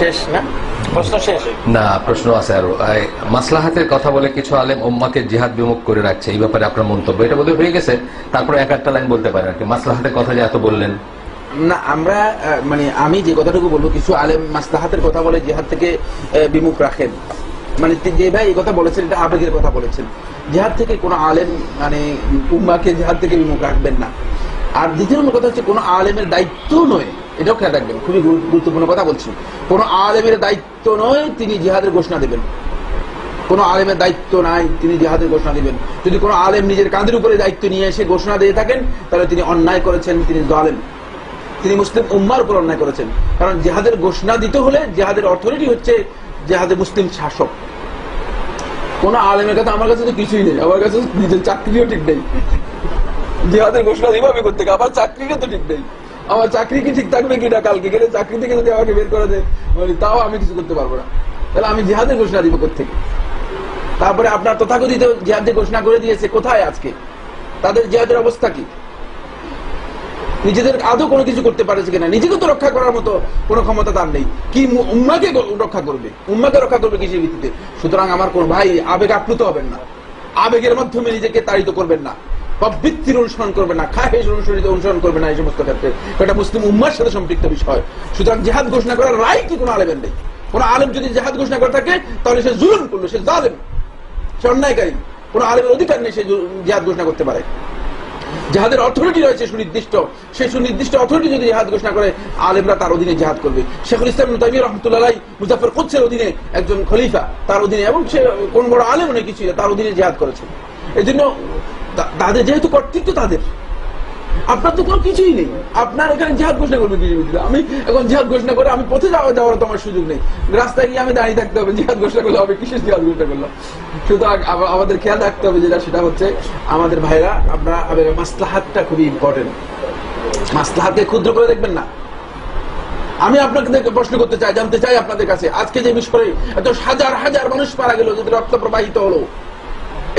শেষ না? প্রশ্ন শেষ? না প্রশ্ন আছে আরও। মাসলাহাতের কথা বলে কিছু আলেম উম্মাকে জিহাদ বিমুখ করে রাখছে এই ব্যাপারে আপনার মন্তব্য। এটা বোধহয় হয়ে গেছে তারপরে এক একটা লাইন বলতে পারেন আর কি। মাসলাহাতের কথা যে এত বললেন। না আমরা মানে আমি যে কথাটুকু বলব কিছু আলেম মাসলাহাতের কথা বলে জিহাদ থেকে বিমুখ রাখেন। মানে যে ভাই এই কথা বলেছেন এটা আবেগের কথা বলেছেন। জিহাদ থেকে কোনো আলেম মানে উম্মাকে জিহাদ থেকে বিমুখ রাখবেন না। আর দ্বিতীয় কথা হচ্ছে কোনো আলেমের দায়িত্ব নয়। এটাও খেয়াল রাখবেন, খুবই গুরুত্বপূর্ণ কথা বলছি কোনো আলেমের দায়িত্ব নয় তিনি জিহাদের ঘোষণা দেবেন। কোনো আলেমের দায়িত্ব নাই তিনি জিহাদের ঘোষণা দিবেন। যদি কোনো আলেম নিজের কাঁধের উপরে দায়িত্ব নিয়ে এসে ঘোষণা দিয়ে থাকেন, তাহলে তিনি অন্যায় করেছেন, তিনি জালেম। তিনি মুসলিম উম্মার উপর অন্যায় করেছেন। কারণ জেহাদের ঘোষণা দিতে হলে জেহাদের অথরিটি হচ্ছে জেহাদের মুসলিম শাসক। কোন আলেমের কাছে আমার কাছে তো কিছুই নেই। আমার কাছে নিজের চাকরিও ঠিক নেই। জেহাদের ঘোষণা দিব আমি করতে আবার চাকরিও তো ঠিক নেই। আমার চাকরি কি ঠিক থাকবে কিনা কালকে? গেলে চাকরি থেকে যদি আমাকে বের করে মানে তাও আমি কিছু করতে পারব না। তাহলে আমি জেহাদের ঘোষণা দিব থেকে তারপরে আপনার তথাকথিত জেহাদের ঘোষণা করে দিয়েছে, কোথায় আজকে? তাদের জেহাদের অবস্থা কি? নিজেদের আদৌ কোনো কিছু করতে পারেছে কিনা? নিজেকে তো রক্ষা করার মতো কোনো ক্ষমতা তার নেই। কি উম্মাকে রক্ষা করবে? উম্মাকে রক্ষা করবে কিসের ভিত্তিতে? সুতরাং আমার কোন ভাই, আবেগ আপ্লুত হবেন না। আবেগের মাধ্যমে নিজেকে তাড়িত করবেন না। বা বৃত্তির অনুসরণ করবে না খাহেস অনুসরিত অনুসরণ করবে না এই সমস্ত ক্ষেত্রে। এটা মুসলিম উম্মার সাথে সম্পৃক্ত বিষয়। সুতরাং জেহাদ ঘোষণা করার রায় কি কোনো আলেমের নেই? কোন আলেম যদি জেহাদ ঘোষণা করে থাকে, তাহলে সে জুলুম করল, সে জালেম, সে অন্যায়কারী। কোন আলেমের অধিকার নেই সে জেহাদ ঘোষণা করতে পারে। যাহাদের অথরিটি রয়েছে সুনির্দিষ্ট। সেই সুনির্দিষ্ট অথরিটি যদি জেহাদ ঘোষণা করে, আলেমরা তার অধীনে জেহাদ করবে। শেখুল ইসলাম তাইমি রহমতুল্লাহ মুজাফর কোচ্ছের অধীনে একজন খলিফা, তার অধীনে। এবং সে কোন বড় আলেম অনেক কিছু, তার অধীনে জেহাদ করেছে। এই জন্য তাদের যেহেতু কর্তৃত্ব তাদের। আপনার তো কোনো কিছুই নেই। আপনার এখানে জেহাদ ঘোষণা করবে বুঝলে আমি এখন জেহাদ ঘোষণা করে আমি পথে যাওয়া যাওয়ার তো আমার সুযোগ নেই। রাস্তায় গিয়ে আমি দাঁড়িয়ে থাকতে হবে, জেহাদ ঘোষণা করলে হবে, কিসের জেহাদ ঘোষণা করলাম? সুতরাং আমাদের খেয়াল রাখতে হবে যেটা, সেটা হচ্ছে আমাদের ভাইরা আপনারা মাসলাহাতটা খুবই ইম্পর্টেন্ট মাসলাহাতকে ক্ষুদ্র করে দেখবেন না। আমি আপনাকে প্রশ্ন করতে চাই, জানতে চাই আপনাদের কাছে। আজকে যে মিশরে এত হাজার হাজার মানুষ মারা গেল, যদি রক্ত প্রবাহিত হলো,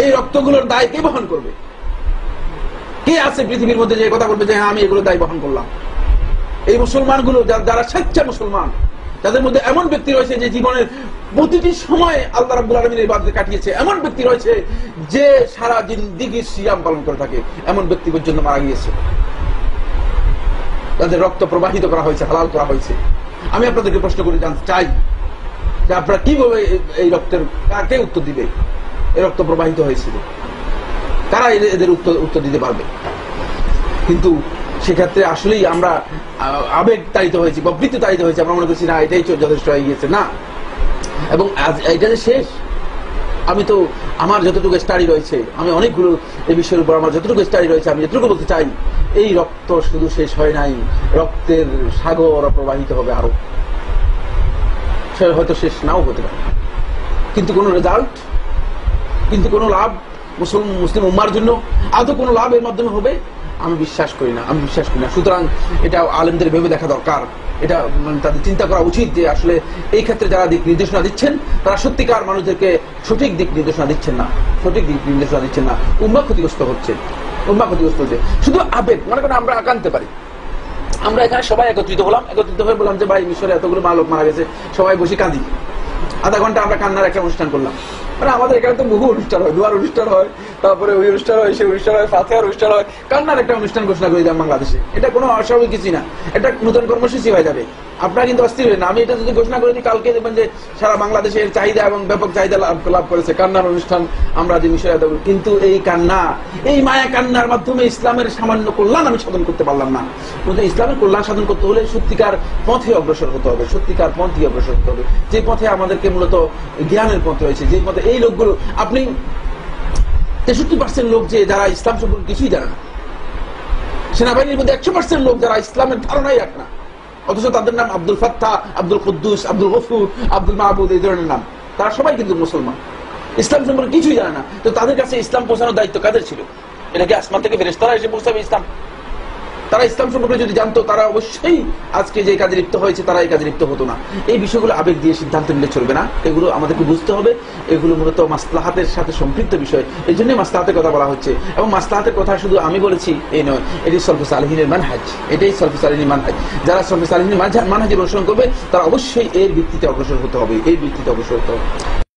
এই রক্তগুলোর দায় কে বহন করবে? কে আছে পৃথিবীর মধ্যে যে কথা বলবে যে হ্যাঁ আমি এগুলো দায় বহন করলাম এই মুসলমানগুলো, যা- যারা স্বেচ্ছা মুসলমান, যাদের মধ্যে এমন ব্যক্তি রয়েছে যে জীবনের প্রতিটি সময় আল্লাহ রাব্বুল আলমিনের ইবাদতে কাটিয়েছে, এমন ব্যক্তি রয়েছে যে সারা জিন্দিগি সিয়াম পালন করে থাকে, এমন ব্যক্তি পর্যন্ত মারা গিয়েছে। তাদের রক্ত প্রবাহিত করা হয়েছে, হালাল করা হয়েছে। আমি আপনাদেরকে প্রশ্ন করে জানতে চাই যে আপনারা কীভাবে এই- এই রক্তের কাকে উত্তর দিবে? এই রক্ত প্রবাহিত হয়েছিল। তারা এদের- উত্তর উত্তর দিতে পারবে। কিন্তু সেক্ষেত্রে আসলেই আমরা আবেগ তাড়িত হয়েছি বা বৃত্তি তাড়িত হয়েছে, আমরা মনে করছি, না, এটাই যথেষ্ট হয়ে গিয়েছে। না। এবং এটা যে শেষ, আমি তো আমার যতটুকু স্টাডি রয়েছে, আমি অনেকগুলো এই বিষয়ের উপর আমার যতটুকু স্টাডি রয়েছে, আমি যতটুকু বলতে চাই, এই রক্ত শুধু শেষ হয় নাই, রক্তের সাগর প্রবাহিত হবে আরও। সে হয়তো শেষ নাও হতে পারে। কিন্তু কোনো রেজাল্ট কিন্তু কোনো লাভ মুসলিম মুসলিম উম্মার জন্য আদৌ কোনো লাভ এর মাধ্যমে হবে? আমি বিশ্বাস করি না, আমি বিশ্বাস করি না। সুতরাং এটা আলেমদের ভেবে দেখা দরকার। এটা তাদের চিন্তা করা উচিত যে আসলে এই ক্ষেত্রে যারা দিক নির্দেশনা দিচ্ছেন, তারা সত্যিকার মানুষদেরকে সঠিক দিক নির্দেশনা দিচ্ছেন না। সঠিক দিক নির্দেশনা দিচ্ছেন না। উম্মা ক্ষতিগ্রস্ত হচ্ছে। উম্মা ক্ষতিগ্রস্ত হচ্ছে। শুধু আবেগ, মনে করেন আমরা আকানতে পারি। আমরা এখানে সবাই একত্রিত হলাম। একত্রিত হয়ে বললাম যে, ভাই, মিশরে এতগুলো মা লোক মারা গেছে। সবাই বসে কাঁদি। আধা ঘণ্টা আমরা কান্নার একটা অনুষ্ঠান করলাম। মানে আমাদের এখানে তো বহু অনুষ্ঠান হয়, দুয়ার অনুষ্ঠান হয়, তারপরে ওই অনুষ্ঠান হয়, সেই অনুষ্ঠান হয়, ফাতেহার অনুষ্ঠান হয় কান্নার একটা অনুষ্ঠান ঘোষণা করে দিলাম বাংলাদেশে? এটা কোনো অস্বাভাবিক কিছুই না। এটা নতুন কর্মসূচি হয়ে যাবে। আপনারা কিন্তু অস্থির হবেন। আমি এটা যদি ঘোষণা করে দিই, কালকে দেখবেন যে সারা বাংলাদেশের চাহিদা এবং ব্যাপক চাহিদা লাভ লাভ করেছে। কান্নার অনুষ্ঠান আমরা যে বিষয়ে দেবো? কিন্তু এই কান্না, এই মায়া কান্নার মাধ্যমে ইসলামের সামান্য কল্যাণ আমি সাধন করতে পারলাম না। কিন্তু ইসলামের কল্যাণ সাধন করতে হলে সত্যিকার পথে অগ্রসর হতে হবে, সত্যিকার পথে অগ্রসর হতে হবে। যে পথে আমাদেরকে মূলত জ্ঞানের পথ রয়েছে, যে পথে এই লোকগুলো, আপনি তেষট্টি পার্সেন্ট লোক যে যারা ইসলাম সম্পর্কে কিছুই জানে না, সেনাবাহিনীর মধ্যে একশো পার্সেন্ট লোক যারা ইসলামের ধারণাই রাখ না, অথচ তাদের নাম আব্দুল ফাত্তা, আব্দুল কুদ্দুস, আব্দুল গফুর, আব্দুল মাহবুদ এই ধরনের নাম। তারা সবাই কিন্তু মুসলমান। ইসলাম সম্পর্কে কিছুই জানে না। তো তাদের কাছে ইসলাম পৌঁছানোর দায়িত্ব কাদের ছিল? এটা কি আসমান থেকে ফেরেস্তারা এসে পৌঁছাবে ইসলাম। তারা ইসলাম সম্পর্কে যদি জানতো, তারা অবশ্যই আজকে যে কাজে লিপ্ত হয়েছে, তারা এই কাজে লিপ্ত হতো না। এই বিষয়গুলো আবেগ দিয়ে সিদ্ধান্ত নিলে চলবে না। এগুলো আমাদেরকে বুঝতে হবে। এগুলো মূলত মাসলাহাতের সাথে সম্পৃক্ত বিষয়। এই জন্যই মাসলাহাতের কথা বলা হচ্ছে। এবং মাসলাহাতের কথা শুধু আমি বলেছি, এই নয়, এটি সলফে সালহিনের মানহাজ। এটাই সলফে সালহিনী মানহাজ। যারা সলফে সালহিনী মানহাজের অনুসরণ করবে, তারা অবশ্যই এর ভিত্তিতে অগ্রসর হতে হবে। এই ভিত্তিতে অগ্রসর হতে হবে।